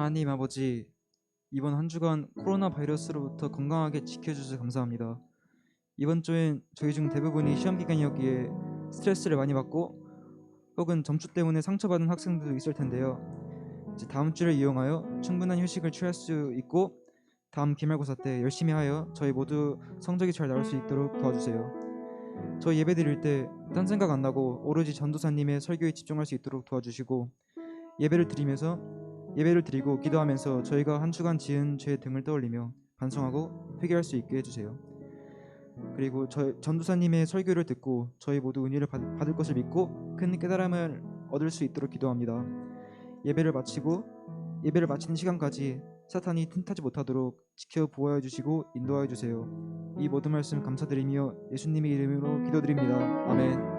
하나님 아버지, 이번 한 주간 코로나 바이러스로부터 건강하게 지켜주셔서 감사합니다. 이번 주엔 저희 중 대부분이 시험 기간이었기에 스트레스를 많이 받고 혹은 점수 때문에 상처받은 학생들도 있을 텐데요. 이제 다음 주를 이용하여 충분한 휴식을 취할 수 있고 다음 기말고사 때 열심히 하여 저희 모두 성적이 잘 나올 수 있도록 도와주세요. 저희 예배 드릴 때 딴 생각 안 나고 오로지 전도사님의 설교에 집중할 수 있도록 도와주시고 예배를 드리면서 예배를 드리고 기도하면서 저희가 한 주간 지은 죄 등을 떠올리며 반성하고 회개할 수 있게 해주세요. 그리고 저 전도사님의 설교를 듣고 저희 모두 은혜를 받, 받을 것을 믿고 큰 깨달음을 얻을 수 있도록 기도합니다. 예배를 마치고 예배를 마치는 시간까지 사탄이 틈타지 못하도록 지켜 보호해 주시고 인도하여 주세요. 이 모든 말씀 감사드리며 예수님의 이름으로 기도드립니다. 아멘.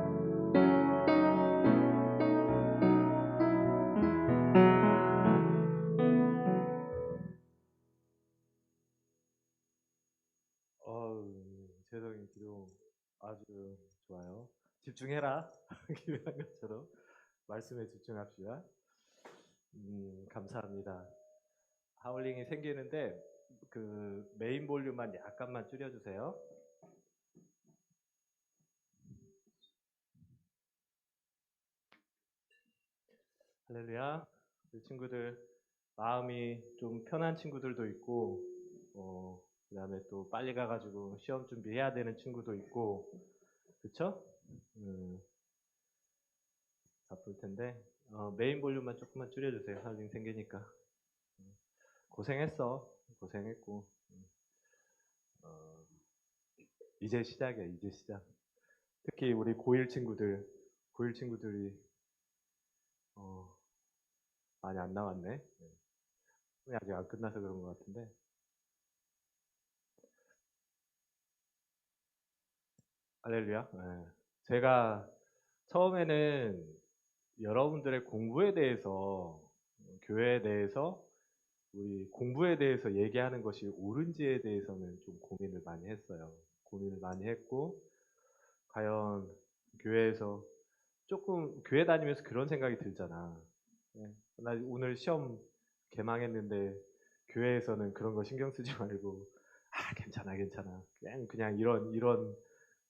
기도한 것처럼 말씀에 집중합시다. 음, 감사합니다. 하울링이 생기는데 그 메인 볼륨만 약간만 줄여주세요. 할렐루야. 우리 친구들 마음이 좀 편한 친구들도 있고 어, 그 다음에 또 빨리 가가지고 시험 준비해야 되는 친구도 있고, 그쵸? 음, 바쁠 텐데 어, 메인 볼륨만 조금만 줄여주세요. 할링 생기니까 음, 고생했어, 고생했고 음, 어, 이제 시작이야, 이제 시작. 특히 우리 고1 친구들, 고1 친구들이 어, 많이 안 나왔네. 네. 아직 안 끝나서 그런 것 같은데. 할렐루야. 네. 제가 처음에는 여러분들의 공부에 대해서, 교회에 대해서, 우리 공부에 대해서 얘기하는 것이 옳은지에 대해서는 좀 고민을 많이 했어요. 고민을 많이 했고, 과연 교회에서 조금, 교회 다니면서 그런 생각이 들잖아. 네. 나 오늘 시험 개망했는데, 교회에서는 그런 거 신경 쓰지 말고, 아, 괜찮아, 괜찮아. 그냥, 그냥 이런, 이런,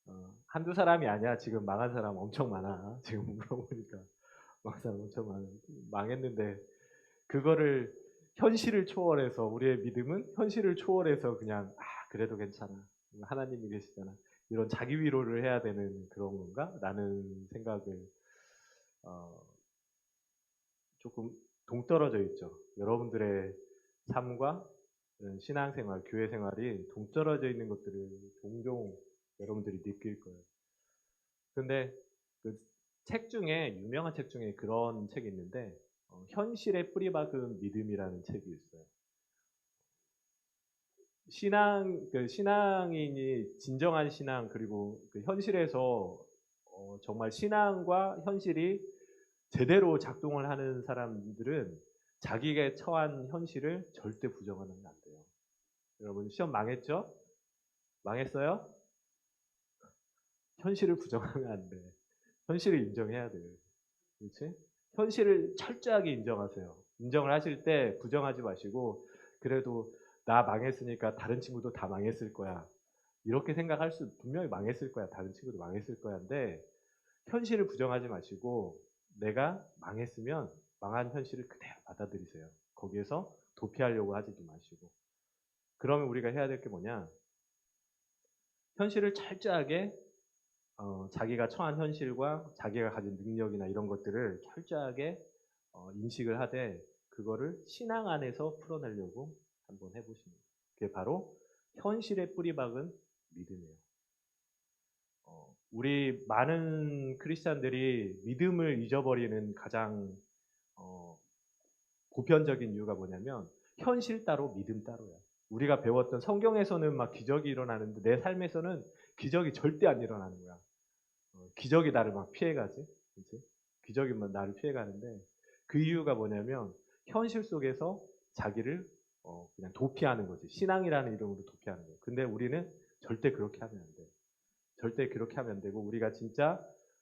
어, 한두 사람이 아니야. 지금 망한 사람 엄청 많아. 지금 물어보니까 사람 엄청 많아. 망했는데 그거를 현실을 초월해서 우리의 믿음은 현실을 초월해서 그냥 아 그래도 괜찮아. 하나님이 계시잖아. 이런 자기 위로를 해야 되는 그런 건가? 라는 생각을 어, 조금 동떨어져 있죠. 여러분들의 삶과 신앙생활, 교회 생활이 동떨어져 있는 것들을 종종 여러분들이 느낄 거예요. 근데 그 책 중에 유명한 책 중에 그런 책이 있는데 어, 현실에 뿌리박은 믿음이라는 책이 있어요. 신앙 그 신앙인이 진정한 신앙 그리고 그 현실에서 어, 정말 신앙과 현실이 제대로 작동을 하는 사람들은 자기가 처한 현실을 절대 부정하면 안 돼요. 여러분 시험 망했죠? 망했어요? 현실을 부정하면 안 돼. 현실을 인정해야 돼. 그렇지? 현실을 철저하게 인정하세요. 인정을 하실 때 부정하지 마시고 그래도 나 망했으니까 다른 친구도 다 망했을 거야. 이렇게 생각할 수 분명히 망했을 거야. 다른 친구도 망했을 거야인데 현실을 부정하지 마시고 내가 망했으면 망한 현실을 그대로 받아들이세요. 거기에서 도피하려고 하지도 마시고. 그러면 우리가 해야 될 게 뭐냐? 현실을 철저하게 어, 자기가 처한 현실과 자기가 가진 능력이나 이런 것들을 철저하게 어, 인식을 하되 그거를 신앙 안에서 풀어내려고 한번 해보십니다. 그게 바로 현실의 뿌리박은 믿음이에요. 어, 우리 많은 크리스찬들이 믿음을 잊어버리는 가장 어, 보편적인 이유가 뭐냐면 현실 따로 믿음 따로야. 우리가 배웠던 성경에서는 막 기적이 일어나는데 내 삶에서는 기적이 절대 안 일어나는 거야. 어, 기적이 나를 막 피해가지. 그치? 기적이 막 나를 피해가는데 그 이유가 뭐냐면 현실 속에서 자기를 어, 그냥 도피하는 거지. 신앙이라는 이름으로 도피하는 거야. 근데 우리는 절대 그렇게 하면 안 돼. 절대 그렇게 하면 안 되고 우리가 진짜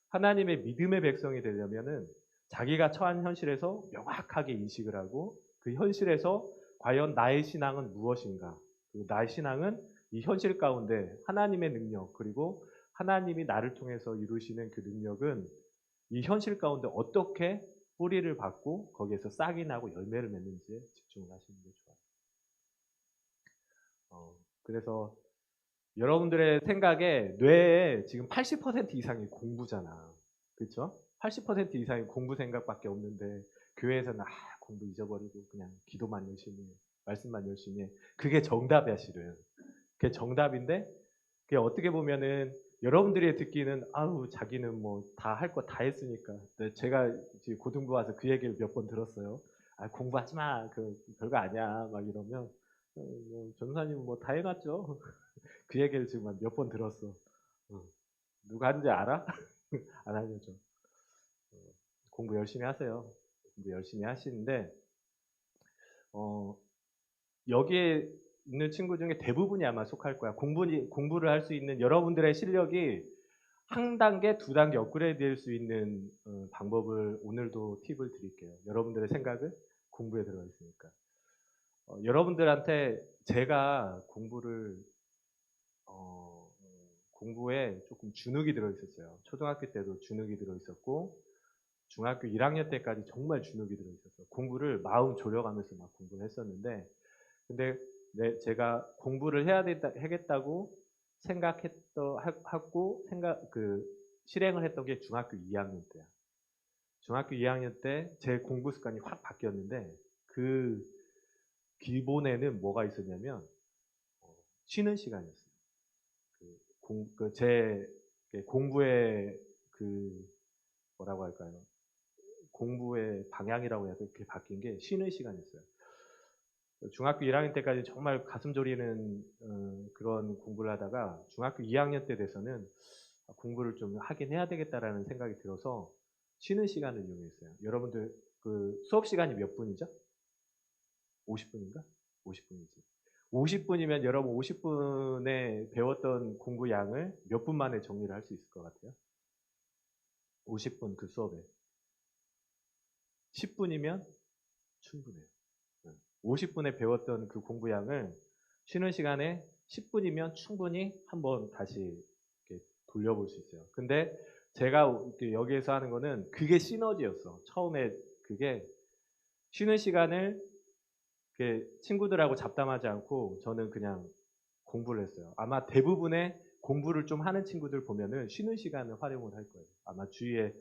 하나님의 믿음의 백성이 되려면은 자기가 처한 현실에서 명확하게 인식을 하고 그그 현실에서 과연 나의 신앙은 무엇인가? 그리고 나의 신앙은 이 현실 가운데 하나님의 능력 그리고 하나님이 나를 통해서 이루시는 그 능력은 이 현실 가운데 어떻게 뿌리를 받고 거기에서 싹이 나고 열매를 맺는지에 집중을 하시는 게 좋아요. 어, 그래서 여러분들의 생각에 뇌에 지금 80% 이상이 공부잖아. 그렇죠? 80% 이상이 공부 생각밖에 없는데 교회에서는 아, 공부 잊어버리고 그냥 기도만 열심히 해. 말씀만 열심히 해. 그게 정답이야, 실은. 그게 정답인데 그게 어떻게 보면은 여러분들이 듣기는 아우 자기는 뭐 다 할 거 다 했으니까 네, 제가 지금 고등부 와서 그 얘기를 몇 번 들었어요. 아 공부하지 마, 그 별거 아니야, 막 이러면 어, 뭐, 전사님 뭐 다 해놨죠. 그 얘기를 지금 몇 번 들었어. 어. 누가 하는지 알아? 안 알려줘. 어, 공부 열심히 하세요. 공부 열심히 하시는데 어, 여기에 있는 친구 중에 대부분이 아마 속할 거야. 공부, 공부를 할 수 있는 여러분들의 실력이 한 단계, 두 단계 업그레이드 될 수 있는 어, 방법을 오늘도 팁을 드릴게요. 여러분들의 생각은 공부에 들어가 있으니까. 어, 여러분들한테 제가 공부를 어, 공부에 조금 주눅이 들어 있었어요. 초등학교 때도 주눅이 들어 있었고 중학교 1학년 때까지 정말 주눅이 들어 있었어요. 공부를 마음 졸여가면서 막 공부를 했었는데 근데 네, 제가 공부를 해야 됐다, 하겠다고 생각했던 하고 생각 그 실행을 했던 게 중학교 2학년 때야. 중학교 2학년 때 제 공부 습관이 확 바뀌었는데 그 기본에는 뭐가 있었냐면 어, 쉬는 시간이었어요. 그 공, 그 제 공부의 그 뭐라고 할까요? 공부의 방향이라고 해야 될게 바뀐 게 쉬는 시간이었어요. 중학교 1학년 때까지 정말 가슴 졸이는 어, 그런 공부를 하다가 중학교 2학년 때 돼서는 공부를 좀 하긴 해야 되겠다라는 생각이 들어서 쉬는 시간을 이용했어요. 여러분들 그 수업 시간이 몇 분이죠? 50분인가? 50분이지. 50분이면 여러분 50분에 배웠던 공부 양을 몇 분 만에 정리를 할 수 있을 것 같아요? 50분 그 수업에. 10분이면 충분해요. 50분에 배웠던 그 공부량을 쉬는 시간에 10분이면 충분히 한번 다시 돌려볼 수 있어요. 근데 제가 여기에서 하는 거는 그게 시너지였어. 처음에 그게 쉬는 시간을 친구들하고 잡담하지 않고 저는 그냥 공부를 했어요. 아마 대부분의 공부를 좀 하는 친구들 보면은 쉬는 시간을 활용을 할 거예요. 아마 주위에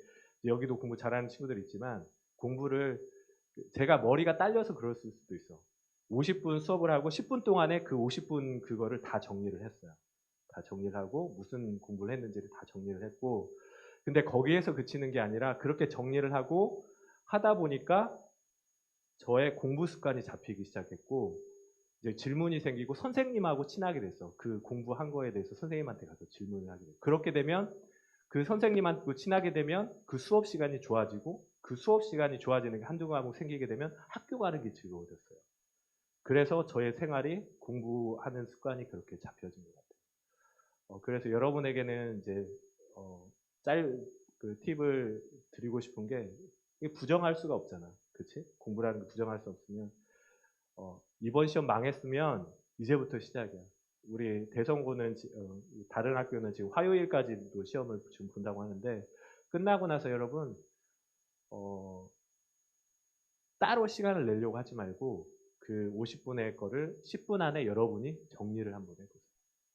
여기도 공부 잘하는 친구들 있지만 공부를 제가 머리가 딸려서 그럴 수도 있어. 50분 수업을 하고 10분 동안에 그 50분 그거를 다 정리를 했어요. 다 정리를 하고 무슨 공부를 했는지를 다 정리를 했고 근데 거기에서 그치는 게 아니라 그렇게 정리를 하고 하다 보니까 저의 공부 습관이 잡히기 시작했고 이제 질문이 생기고 선생님하고 친하게 됐어. 그 공부한 거에 대해서 선생님한테 가서 질문을 하게 돼. 그렇게 되면 그 선생님한테 친하게 되면 그 수업 시간이 좋아지고 그 수업 시간이 좋아지는 게 한두 과목 생기게 되면 학교 가는 게 즐거워졌어요. 그래서 저의 생활이 공부하는 습관이 그렇게 잡혀진 것 같아요. 어, 그래서 여러분에게는 이제 어, 짤그 팁을 드리고 싶은 게 부정할 수가 없잖아. 그치? 공부라는 거 부정할 수 없으면 어, 이번 시험 망했으면 이제부터 시작이야. 우리 대성고는 어, 다른 학교는 지금 화요일까지도 시험을 지금 본다고 하는데 끝나고 나서 여러분 어, 따로 시간을 내려고 하지 말고 그 50분의 거를 10분 안에 여러분이 정리를 한번 해보세요.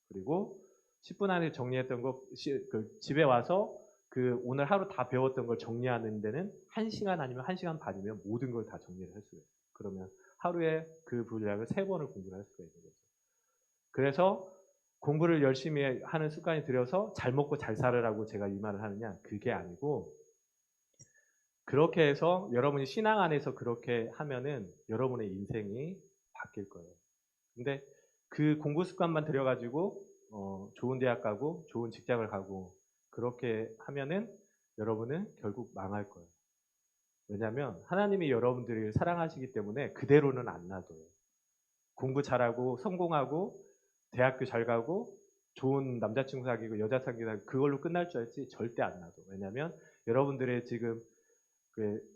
그리고 10분 안에 정리했던 거그 집에 와서 그 오늘 하루 다 배웠던 걸 정리하는 데는 1시간 아니면 1시간 반이면 모든 걸 다 정리를 할 수가 있어요. 그러면 하루에 그 분량을 3번을 공부를 할 수가 있는 거죠. 그래서 공부를 열심히 하는 습관이 들여서 잘 먹고 잘 살으라고 제가 이 말을 하느냐? 그게 아니고 그렇게 해서 여러분이 신앙 안에서 그렇게 하면은 여러분의 인생이 바뀔 거예요. 근데 그 공부 습관만 들여가지고 어, 좋은 대학 가고 좋은 직장을 가고 그렇게 하면은 여러분은 결국 망할 거예요. 왜냐하면 하나님이 여러분들을 사랑하시기 때문에 그대로는 안 놔둬요. 공부 잘하고 성공하고 대학교 잘 가고 좋은 남자친구 사귀고 여자 사귀고 그걸로 끝날 줄 알지 절대 안 놔둬. 왜냐하면 여러분들의 지금 그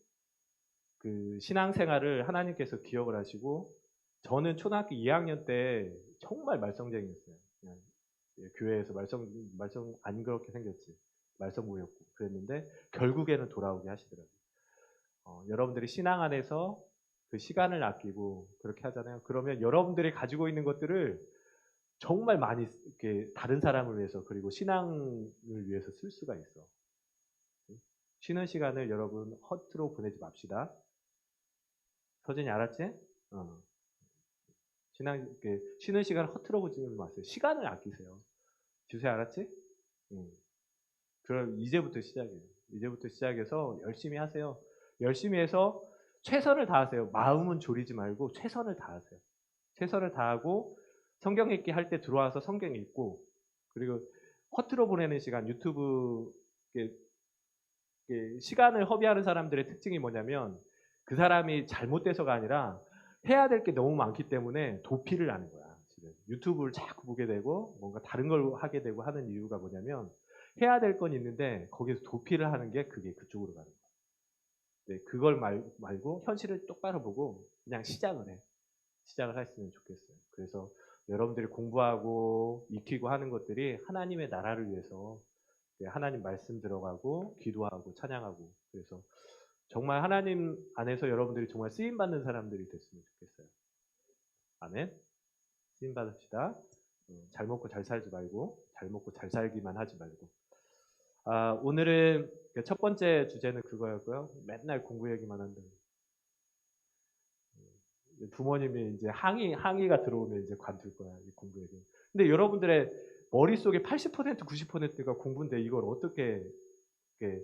그 신앙생활을 하나님께서 기억을 하시고 저는 초등학교 2학년 때 정말 말썽쟁이였어요. 예, 교회에서 말썽 말썽 안 그렇게 생겼지 말썽부였고 그랬는데 결국에는 돌아오게 하시더라고요. 어, 여러분들이 신앙 안에서 그 시간을 아끼고 그렇게 하잖아요. 그러면 여러분들이 가지고 있는 것들을 정말 많이 이렇게 다른 사람을 위해서 그리고 신앙을 위해서 쓸 수가 있어. 쉬는 시간을 여러분 허투루 보내지 맙시다. 서진이 알았지? 어. 신앙 이렇게 쉬는 시간 허투루 보지 마세요. 시간을 아끼세요. 주세 알았지? 응. 그럼 이제부터 시작이에요. 이제부터 시작해서 열심히 하세요. 열심히 해서 최선을 다하세요. 마음은 졸이지 말고 최선을 다하세요. 최선을 다하고 성경 읽기 할 때 들어와서 성경 읽고 그리고 허투루 보내는 시간 유튜브 시간을 허비하는 사람들의 특징이 뭐냐면 그 사람이 잘못돼서가 아니라 해야 될 게 너무 많기 때문에 도피를 하는 거야. 지금 유튜브를 자꾸 보게 되고 뭔가 다른 걸 하게 되고 하는 이유가 뭐냐면 해야 될 건 있는데 거기서 도피를 하는 게 그게 그쪽으로 가는 거야. 네, 그걸 말, 말고 현실을 똑바로 보고 그냥 시작을 해. 시작을 했으면 좋겠어요. 그래서 여러분들이 공부하고 익히고 하는 것들이 하나님의 나라를 위해서 네, 하나님 말씀 들어가고 기도하고 찬양하고 그래서 정말 하나님 안에서 여러분들이 정말 쓰임 받는 사람들이 됐으면 좋겠어요. 아멘. 쓰임 받읍시다. 어, 잘 먹고 잘 살지 말고 잘 먹고 잘 살기만 하지 말고. 아, 오늘은 그첫 번째 주제는 그거였고요. 맨날 공부 얘기만 한다. 부모님이 이제 항의 항의가 들어오면 이제 관둘 거야 이 공부 얘기. 근데 여러분들의 머릿속에 80% 90%가 공부인데 이걸 어떻게 이렇게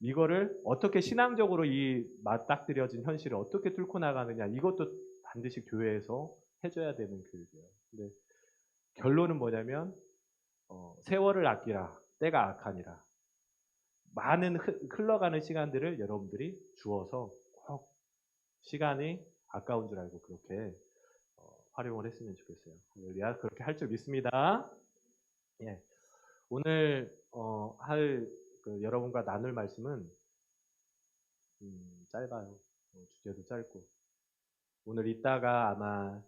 이거를 어떻게 신앙적으로 이 맞닥뜨려진 현실을 어떻게 뚫고 나가느냐 이것도 반드시 교회에서 해줘야 되는 교육이에요. 근데 결론은 뭐냐면 어, 세월을 아끼라 때가 악하니라 많은 흐- 흘러가는 시간들을 여러분들이 주어서 꼭 시간이 아까운 줄 알고 그렇게 어, 활용을 했으면 좋겠어요. 할렐루야 그렇게 할 줄 믿습니다. 예. 오늘 어, 할 그 여러분과 나눌 말씀은 음, 짧아요. 어, 주제도 짧고 오늘 이따가 아마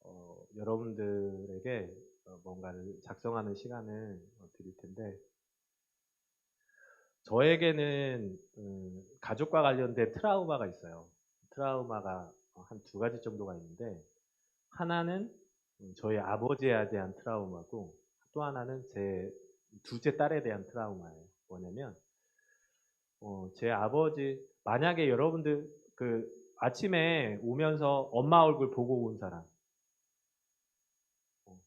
어, 여러분들에게 어, 뭔가를 작성하는 시간을 어, 드릴 텐데 저에게는 음, 가족과 관련된 트라우마가 있어요. 트라우마가 한 두 가지 정도가 있는데 하나는 음, 저희 아버지에 대한 트라우마고 또 하나는 제 둘째 딸에 대한 트라우마예요. 뭐냐면 어, 제 아버지 만약에 여러분들 그 아침에 오면서 엄마 얼굴 보고 온 사람 어,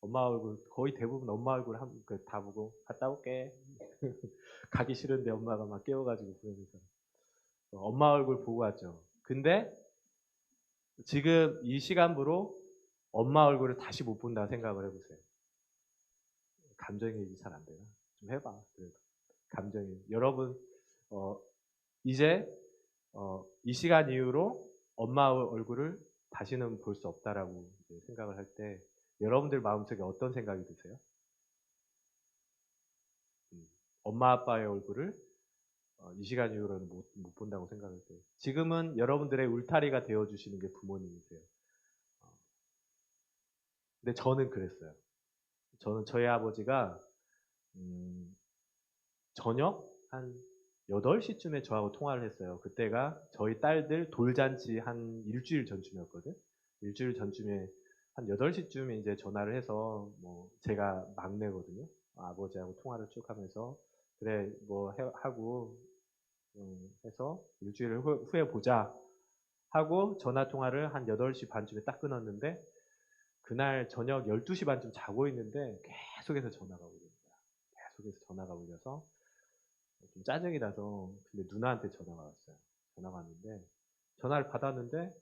엄마 얼굴 거의 대부분 엄마 얼굴 한, 그, 다 보고 갔다 올게 가기 싫은데 엄마가 막 깨워가지고 그러면서 어, 엄마 얼굴 보고 왔죠. 근데 지금 이 시간부로 엄마 얼굴을 다시 못 본다 생각을 해보세요. 감정이입이 잘 안 되나? 좀 해봐. 그래도 감정이 여러분 어, 이제 어, 이 시간 이후로 엄마 얼굴을 다시는 볼 수 없다라고 생각을 할 때 여러분들 마음속에 어떤 생각이 드세요? 음, 엄마 아빠의 얼굴을 어, 이 시간 이후로는 못, 못 본다고 생각할 때 지금은 여러분들의 울타리가 되어 주시는 게 부모님이세요. 어, 근데 저는 그랬어요. 저는 저희 아버지가 음, 저녁 한 8시쯤에 저하고 통화를 했어요. 그때가 저희 딸들 돌잔치 한 일주일 전쯤이었거든. 일주일 전쯤에 한 8시쯤에 이제 전화를 해서 뭐 제가 막내거든요. 아버지하고 통화를 쭉 하면서 그래 뭐 해- 하고 음, 해서 일주일 후, 후에 보자 하고 전화 통화를 한 8시 반쯤에 딱 끊었는데 그날 저녁 12시 반쯤 자고 있는데 계속해서 전화가 거야. 계속해서 전화가 울려서 좀 짜증이 나서 근데 누나한테 전화가 왔어요. 전화가 왔는데 전화를 받았는데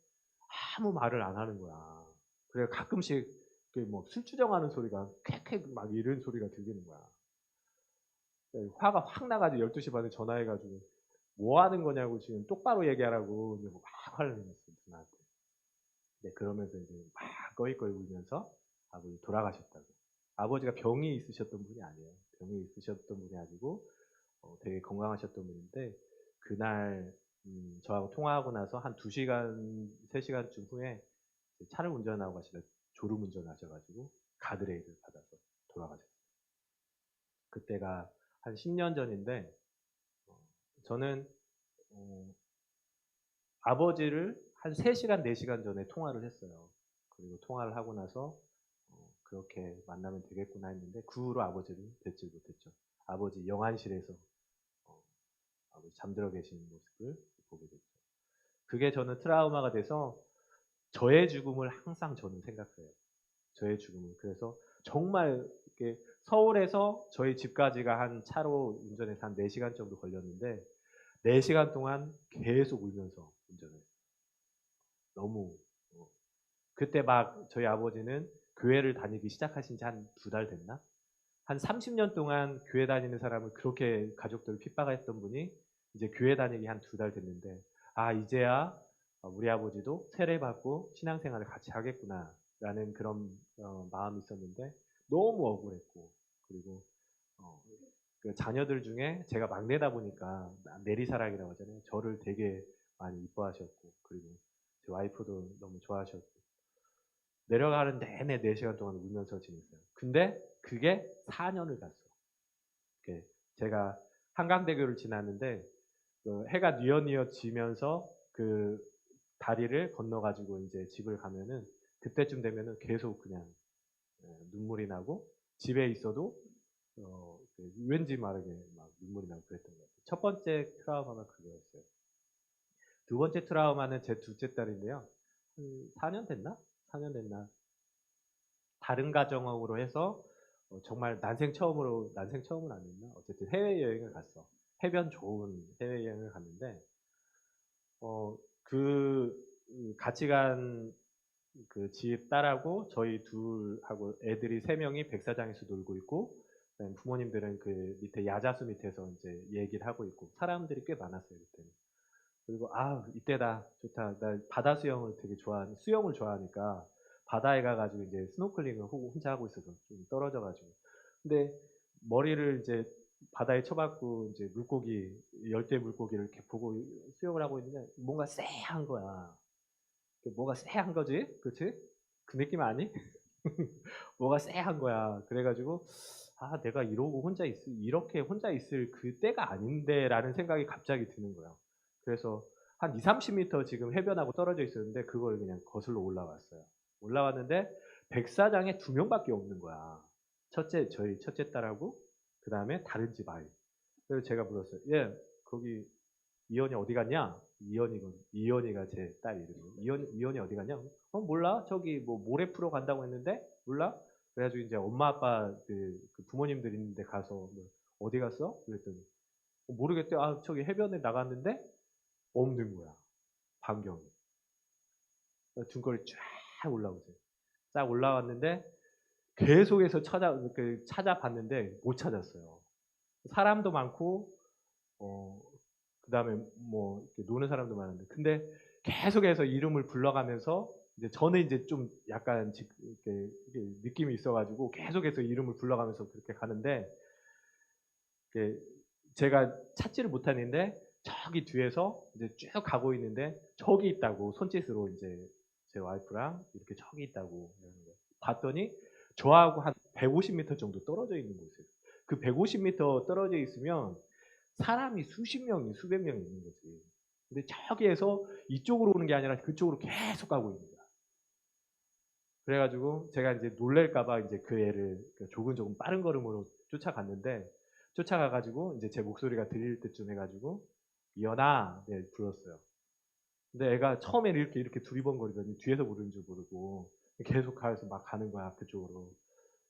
아무 말을 안 하는 거야. 그래 가끔씩 그뭐 술주정하는 소리가 쾌쾌 막 이런 소리가 들리는 거야. 그래서 화가 확 나가지고 12시 반에 전화해가지고 뭐 하는 거냐고 지금 똑바로 얘기하라고 막 화를 내었어 누나한테. 네, 그러면서 이제 막 꺼이꺼이 울면서 아버지 돌아가셨다고. 아버지가 병이 있으셨던 분이 아니에요. 병이 있으셨던 분이 아니고 어, 되게 건강하셨던 분인데 그날 음, 저하고 통화하고 나서 한 2시간, 3시간쯤 후에 차를 운전하고 가시다 졸음 운전하셔가지고 가드레일을 받아서 돌아가셨어요. 그때가 한 10년 전인데 어, 저는 어, 아버지를 한 3시간, 4시간 전에 통화를 했어요. 그리고 통화를 하고 나서 어, 그렇게 만나면 되겠구나 했는데 그 후로 아버지를 뵙지 못했죠. 아버지 영안실에서 어, 아버지 잠들어 계신 모습을 보게 됐죠. 그게 저는 트라우마가 돼서 저의 죽음을 항상 저는 생각해요. 저의 죽음을. 그래서 정말 이렇게 서울에서 저희 집까지가 한 차로 운전해서 한 4시간 정도 걸렸는데 4시간 동안 계속 울면서 운전을. 너무 어. 그때 막 저희 아버지는 교회를 다니기 시작하신 지 한 두 달 됐나? 한 30년 동안 교회 다니는 사람을 그렇게 가족들을 핍박했던 분이 이제 교회 다니기 한 두 달 됐는데 아 이제야 우리 아버지도 세례 받고 신앙생활을 같이 하겠구나라는 그런 어, 마음이 있었는데 너무 억울했고 그리고 어, 그 자녀들 중에 제가 막내다 보니까 내리사랑이라고 하잖아요. 저를 되게 많이 이뻐하셨고 그리고 제 와이프도 너무 좋아하셨고 내려가는 내내 4시간 동안 울면서 지냈어요. 근데 그게 4년을 갔어. 제가 한강대교를 지났는데 그 해가 뉘어뉘어 지면서 그 다리를 건너가지고 이제 집을 가면은 그때쯤 되면은 계속 그냥 예, 눈물이 나고 집에 있어도 어, 그 왠지 모르게 막 눈물이 나고 그랬던 것 같아요. 첫 번째 트라우마가 그거였어요. 두 번째 트라우마는 제 둘째 딸인데요. 한 4년 됐나? 4년 됐나? 다른 가정으로 해서 어, 정말 난생 처음으로 난생 처음은 아니었나? 어쨌든 해외 여행을 갔어. 해변 좋은 해외 여행을 갔는데 어, 그 같이 간 그 집 딸하고 저희 둘하고 애들이 세 명이 백사장에서 놀고 있고 부모님들은 그 밑에 야자수 밑에서 이제 얘기를 하고 있고 사람들이 꽤 많았어요 그때는. 그리고 아 이때다 좋다 나 바다 수영을 되게 좋아하는 수영을 좋아하니까 바다에 가가지고 이제 스노클링을 호- 혼자 하고 있어서 좀 떨어져가지고 근데 머리를 이제 바다에 쳐박고 이제 물고기 열대 물고기를 이렇게 보고 수영을 하고 있는데 뭔가 쎄한 거야. 뭐가 쎄한 거지? 그렇지? 그 느낌 아니? 뭐가 쎄한 거야. 그래가지고 아 내가 이러고 혼자 있 이렇게 혼자 있을 그 때가 아닌데라는 생각이 갑자기 드는 거야. 그래서 한 2, 30m 지금 해변하고 떨어져 있었는데 그걸 그냥 거슬러 올라왔어요. 올라왔는데 백사장에 두 명밖에 없는 거야. 첫째 저희 첫째 딸하고 그 다음에 다른 집 아이. 그래서 제가 물었어요. 얘 거기 이현이 어디 갔냐? 이현이건 이현이가 제 딸 이름이에요. 이현 이현이 어디 갔냐? 어 몰라. 저기 뭐 모래 풀어 간다고 했는데 몰라. 그래가지고 이제 엄마 아빠 그, 그 부모님들 있는데 가서 뭐 어디 갔어? 그랬더니 어, 모르겠대. 아 저기 해변에 나갔는데 없는 거야. 반경이. 등골이 쫙 올라오세요. 쫙 올라왔는데 계속해서 찾아 그 찾아봤는데 못 찾았어요. 사람도 많고 어 그다음에 뭐 이렇게 노는 사람도 많은데 근데 계속해서 이름을 불러가면서 이제 저는 이제 좀 약간 지- 이렇게, 느낌이 있어가지고 계속해서 이름을 불러가면서 그렇게 가는데 제가 찾지를 못하는데 저기 뒤에서 이제 쭉 가고 있는데 저기 있다고 손짓으로 이제 제 와이프랑 이렇게 저기 있다고. 봤더니 저하고 한 150m 정도 떨어져 있는 곳이에요. 그 150m 떨어져 있으면 사람이 수십 명이 수백 명이 있는 거지. 근데 저기에서 이쪽으로 오는 게 아니라 그쪽으로 계속 가고 있는 거야. 그래가지고 제가 이제 놀랄까봐 이제 그 애를 조근조근 빠른 걸음으로 쫓아갔는데 쫓아가가지고 이제 제 목소리가 들릴 때쯤 해가지고 이현아 네 불렀어요. 근데 애가 처음에는 이렇게 이렇게 두리번거리더니 뒤에서 부르는 줄 모르고 계속 가서 막 가는 거야 그쪽으로.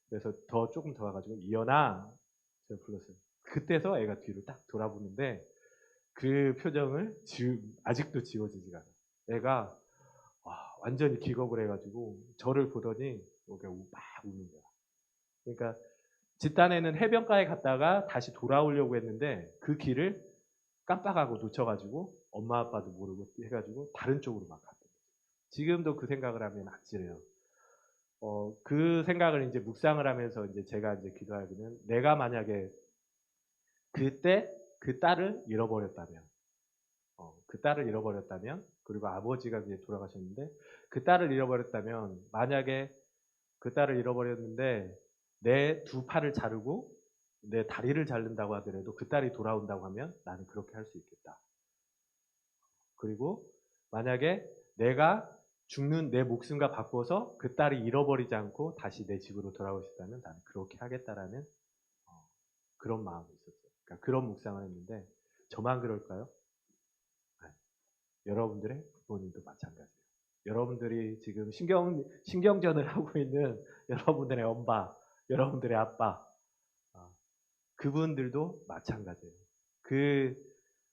그래서 더 조금 더 가가지고 이현아 제가 불렀어요. 그때서 애가 뒤로 딱 돌아보는데 그 표정을 지우, 아직도 지워지지가 않아. 애가 와, 완전히 기겁을 해가지고 저를 보더니 이렇게 우- 막 우는 거야. 그러니까 집단에는 해변가에 갔다가 다시 돌아오려고 했는데 그 길을 깜빡하고 놓쳐가지고 엄마 아빠도 모르고 해가지고 다른 쪽으로 막 갔던 거죠. 지금도 그 생각을 하면 아찔해요. 어, 그 생각을 이제 묵상을 하면서 이제 제가 이제 기도하기는 내가 만약에 그때 그 딸을 잃어버렸다면 어, 그 딸을 잃어버렸다면 그리고 아버지가 이제 돌아가셨는데 그 딸을 잃어버렸다면 만약에 그 딸을 잃어버렸는데 내 두 팔을 자르고 내 다리를 자른다고 하더라도 그 딸이 돌아온다고 하면 나는 그렇게 할 수 있겠다. 그리고 만약에 내가 죽는 내 목숨과 바꿔서 그 딸이 잃어버리지 않고 다시 내 집으로 돌아올 수 있다면 나는 그렇게 하겠다라는 어, 그런 마음이 있었어요. 그러니까 그런 묵상을 했는데 저만 그럴까요? 아니, 여러분들의 부모님도 마찬가지예요. 여러분들이 지금 신경 신경전을 하고 있는 여러분들의 엄마, 여러분들의 아빠, 아, 그분들도 마찬가지예요. 그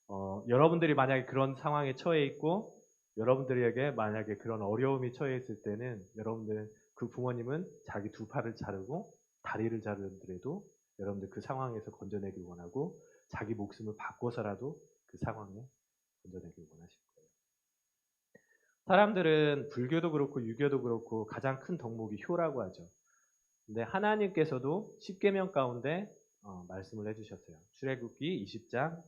어, 여러분들이 만약에 그런 상황에 처해 있고 여러분들에게 만약에 그런 어려움이 처해 있을 때는 여러분들 그 부모님은 자기 두 팔을 자르고 다리를 자르더라도 여러분들 그 상황에서 건져내길 원하고 자기 목숨을 바꿔서라도 그 상황에 건져내길 원하실 거예요. 사람들은 불교도 그렇고 유교도 그렇고 가장 큰 덕목이 효라고 하죠. 근데 하나님께서도 10계명 가운데 어, 말씀을 해주셨어요. 출애굽기 20장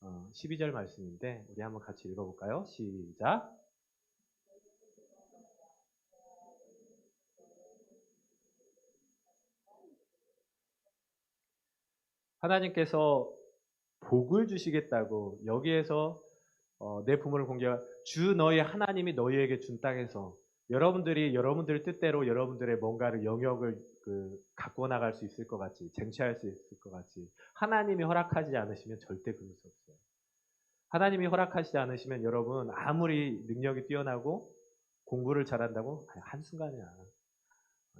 어, 12절 말씀인데 우리 한번 같이 읽어볼까요? 시작. 하나님께서 복을 주시겠다고 여기에서 어, 내 부모를 공개 주 너희 하나님이 너희에게 준 땅에서 여러분들이 여러분들 뜻대로 여러분들의 뭔가를 영역을 그 갖고 나갈 수 있을 것 같이 쟁취할 수 있을 것 같이 하나님이 허락하지 않으시면 절대 그럴 수 없어요. 하나님이 허락하시지 않으시면 여러분 아무리 능력이 뛰어나고 공부를 잘한다고 아니, 한순간이야.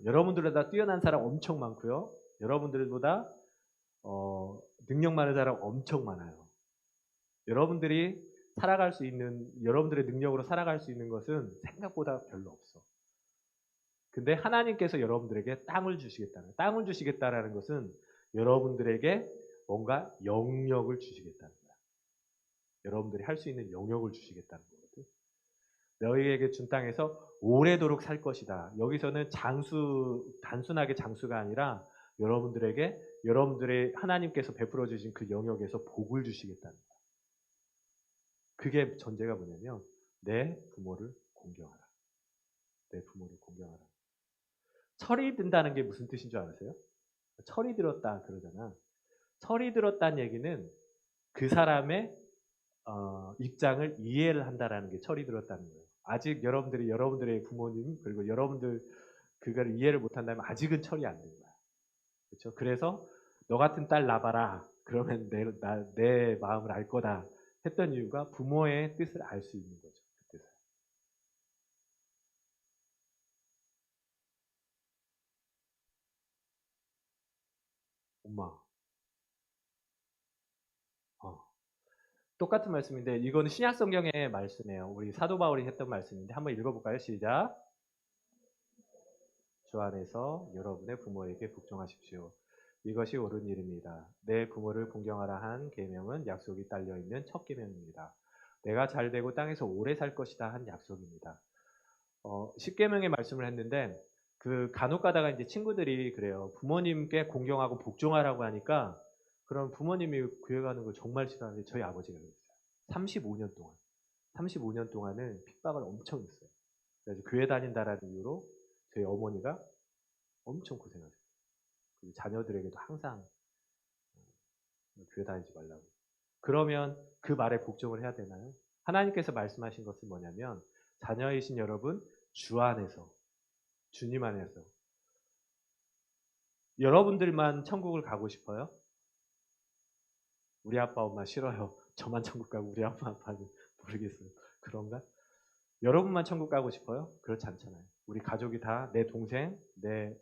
여러분들보다 뛰어난 사람 엄청 많고요. 여러분들보다 어, 능력 많은 사람 엄청 많아요. 여러분들이 살아갈 수 있는 여러분들의 능력으로 살아갈 수 있는 것은 생각보다 별로 없어. 근데 하나님께서 여러분들에게 땅을 주시겠다는 땅을 주시겠다라는 것은 여러분들에게 뭔가 영역을 주시겠다는 거야. 여러분들이 할 수 있는 영역을 주시겠다는 거거든. 너희에게 준 땅에서 오래도록 살 것이다. 여기서는 장수 단순하게 장수가 아니라 여러분들에게 여러분들의 하나님께서 베풀어 주신 그 영역에서 복을 주시겠다는 거야. 그게 전제가 뭐냐면 내 부모를 공경하라. 내 부모를 공경하라. 철이 든다는 게 무슨 뜻인 줄 아세요? 철이 들었다 그러잖아. 철이 들었다는 얘기는 그 사람의 어, 입장을 이해를 한다라는 게 철이 들었다는 거예요. 아직 여러분들이 여러분들의 부모님 그리고 여러분들 그걸 이해를 못한다면 아직은 철이 안 된 거야. 그렇죠? 그래서 너 같은 딸 낳아라. 그러면 내, 나, 내 마음을 알 거다. 했던 이유가 부모의 뜻을 알 수 있는 거죠. 그 뜻을. 엄마. 어. 똑같은 말씀인데 이거는 신약 성경의 말씀이에요. 우리 사도 바울이 했던 말씀인데 한번 읽어볼까요? 시작. 주 안에서 여러분의 부모에게 복종하십시오. 이것이 옳은 일입니다. 내 부모를 공경하라 한 계명은 약속이 딸려 있는 첫 계명입니다. 내가 잘 되고 땅에서 오래 살 것이다 한 약속입니다. 어, 10계명의 말씀을 했는데 그 간혹 가다가 이제 친구들이 그래요. 부모님께 공경하고 복종하라고 하니까 그럼 부모님이 교회 가는 걸 정말 싫어하는데 저희 아버지가 그랬어요. 35년 동안. 35년 동안은 핍박을 엄청 했어요. 그래서 교회 다닌다라는 이유로 저희 어머니가 엄청 고생하셨어요. 그리고 자녀들에게도 항상 어, 교회 다니지 말라고. 그러면 그 말에 복종을 해야 되나요? 하나님께서 말씀하신 것은 뭐냐면 자녀이신 여러분 주 안에서 주님 안에서 여러분들만 천국을 가고 싶어요? 우리 아빠 엄마 싫어요. 저만 천국 가고 우리 아빠 아빠는 모르겠어요. 그런가? 여러분만 천국 가고 싶어요? 그렇지 않잖아요. 우리 가족이 다 내 동생, 내 네,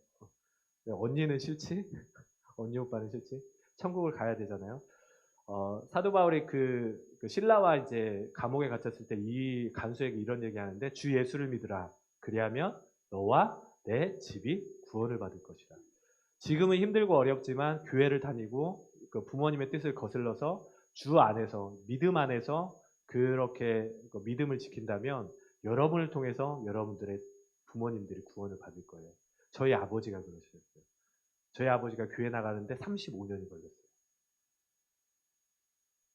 언니는 싫지? 언니 오빠는 싫지? 천국을 가야 되잖아요. 어, 사도 바울이 그, 그 신라와 이제 감옥에 갇혔을 때 이 간수에게 이런 얘기 하는데 주 예수를 믿으라. 그리하면 너와 내 집이 구원을 받을 것이다. 지금은 힘들고 어렵지만 교회를 다니고 그 부모님의 뜻을 거슬러서 주 안에서 믿음 안에서 그렇게 그 믿음을 지킨다면 여러분을 통해서 여러분들의 부모님들이 구원을 받을 거예요. 저희 아버지가 그러셨어요. 저희 아버지가 교회 나가는데 35년이 걸렸어요.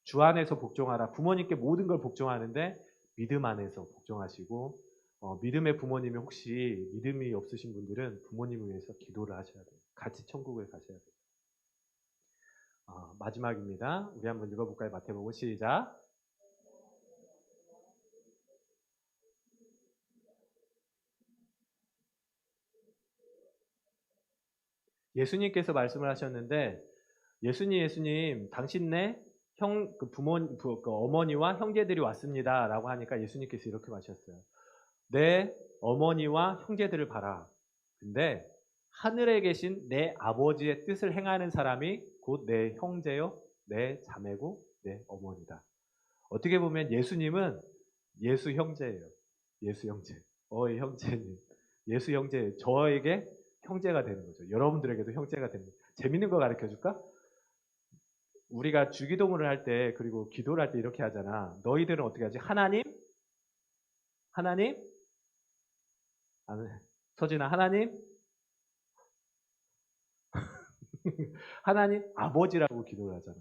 주 안에서 복종하라. 부모님께 모든 걸 복종하는데 믿음 안에서 복종하시고 어, 믿음의 부모님이 혹시 믿음이 없으신 분들은 부모님을 위해서 기도를 하셔야 돼요. 같이 천국을 가셔야 돼요. 어, 마지막입니다. 우리 한번 읽어볼까요? 마태복음 시작. 예수님께서 말씀을 하셨는데 예수님 예수님 당신네 형 그 부모 부- 그 어머니와 형제들이 왔습니다라고 하니까 예수님께서 이렇게 마셨어요. 내 어머니와 형제들을 봐라. 근데 하늘에 계신 내 아버지의 뜻을 행하는 사람이 곧 내 형제요, 내 자매고 내 어머니다. 어떻게 보면 예수님은 예수 형제예요. 예수 형제. 어이 형제님. 예수 형제. 저에게 형제가 되는 거죠. 여러분들에게도 형제가 거죠. 재밌는 거 가르쳐 줄까? 우리가 주기도문을 할 때 그리고 기도를 할 때 이렇게 하잖아. 너희들은 어떻게 하지? 하나님? 하나님? 아, 서진아 하나님? 하나님 아버지라고 기도를 하잖아.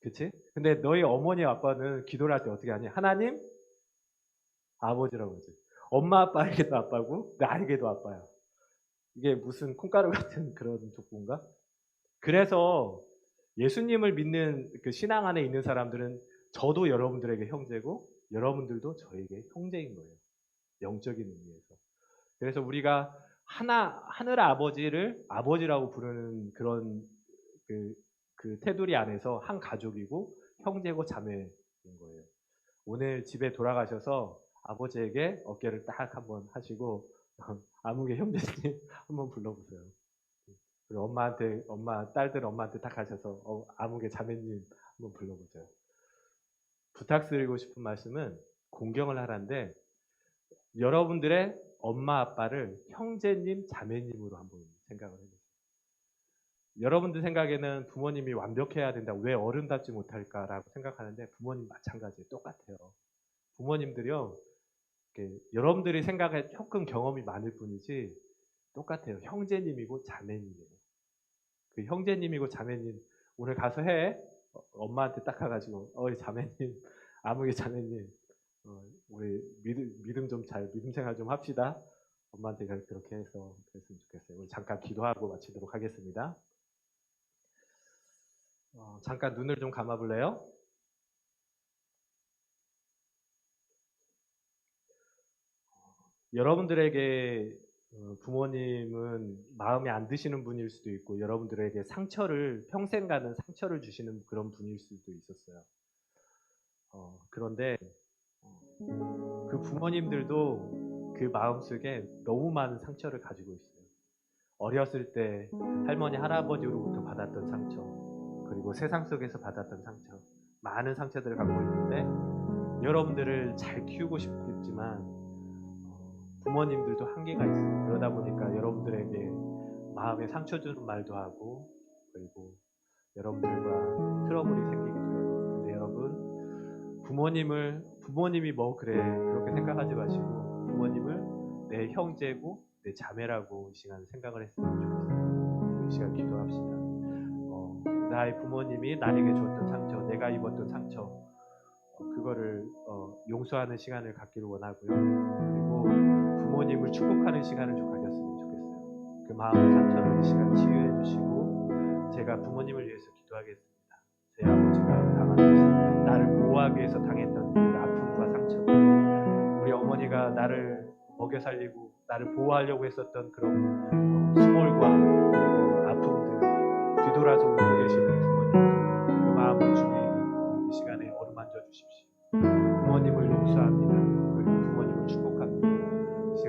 그치? 근데 너희 어머니 아빠는 기도를 할 때 어떻게 하니? 하나님 아버지라고 하지. 엄마 아빠에게도 아빠고 나에게도 아빠야. 이게 무슨 콩가루 같은 그런 족보인가? 그래서 예수님을 믿는 그 신앙 안에 있는 사람들은 저도 여러분들에게 형제고 여러분들도 저에게 형제인 거예요. 영적인 의미에서. 그래서 우리가 하나 하늘 아버지를 아버지라고 부르는 그런 그, 그 테두리 안에서 한 가족이고 형제고 자매인 거예요. 오늘 집에 돌아가셔서 아버지에게 어깨를 딱 한번 하시고 아무개 형제님 한번 불러보세요. 그리고 엄마한테 엄마 딸들 엄마한테 딱 하셔서 어, 아무개 자매님 한번 불러보세요. 부탁드리고 싶은 말씀은 공경을 하라는데 여러분들의 엄마 아빠를 형제님 자매님으로 한번 생각을 해보세요. 여러분들 생각에는 부모님이 완벽해야 된다. 왜 어른답지 못할까라고 생각하는데 부모님 마찬가지예요. 똑같아요. 부모님들이요. 여러분들이 생각에 조금 경험이 많을 뿐이지 똑같아요. 형제님이고 자매님이에요. 그 형제님이고 자매님 오늘 가서 해. 어, 엄마한테 딱 가가지고 어이 자매님 아무개 자매님 어, 우리 믿음, 믿음 좀 잘 믿음 생활 좀 합시다. 엄마한테 그렇게 해서 그랬으면 좋겠어요. 우리 잠깐 기도하고 마치도록 하겠습니다. 어, 잠깐 눈을 좀 감아볼래요? 여러분들에게 어, 부모님은 마음에 안 드시는 분일 수도 있고 여러분들에게 상처를 평생 가는 상처를 주시는 그런 분일 수도 있었어요. 어, 그런데 어, 그 부모님들도 그 마음속에 너무 많은 상처를 가지고 있어요. 어렸을 때 할머니 할아버지로부터 받았던 상처 그리고 세상 속에서 받았던 상처 많은 상처들을 갖고 있는데 여러분들을 잘 키우고 싶지만 어, 부모님들도 한계가 있어요. 그러다 보니까 여러분들에게 마음에 상처 주는 말도 하고 그리고 여러분들과 트러블이 생기기도 해요. 근데 여러분 부모님을 부모님이 뭐 그래 그렇게 생각하지 마시고 부모님을 내 형제고 내 자매라고 이 시간 생각을 했으면 좋겠어요. 이 시간 기도합시다. 어, 나의 부모님이 나에게 줬던 상처, 내가 입었던 상처, 어, 그거를 어, 용서하는 시간을 갖기를 원하고요. 그리고 부모님을 축복하는 시간을 좀 가졌으면 좋겠어요. 그 마음의 상처를 이 시간 치유해 주시고 제가 부모님을 위해서 기도하겠습니다. 제 아버지가 당한 것은 나를 보호하기 위해서 당했던 그 아픔과 상처들, 우리 어머니가 나를 먹여 살리고 나를 보호하려고 했었던 그런 어, 수몰과 아픔들 뒤돌아서 울고 계시는 부모님 그 마음을 주님 이 시간에 어루만져 주십시오. 부모님을 용서합니다.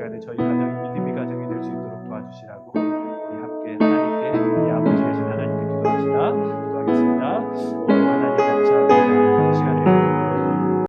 시간에 저희 가정이 믿음의 가정이 될 수 있도록 도와주시라고.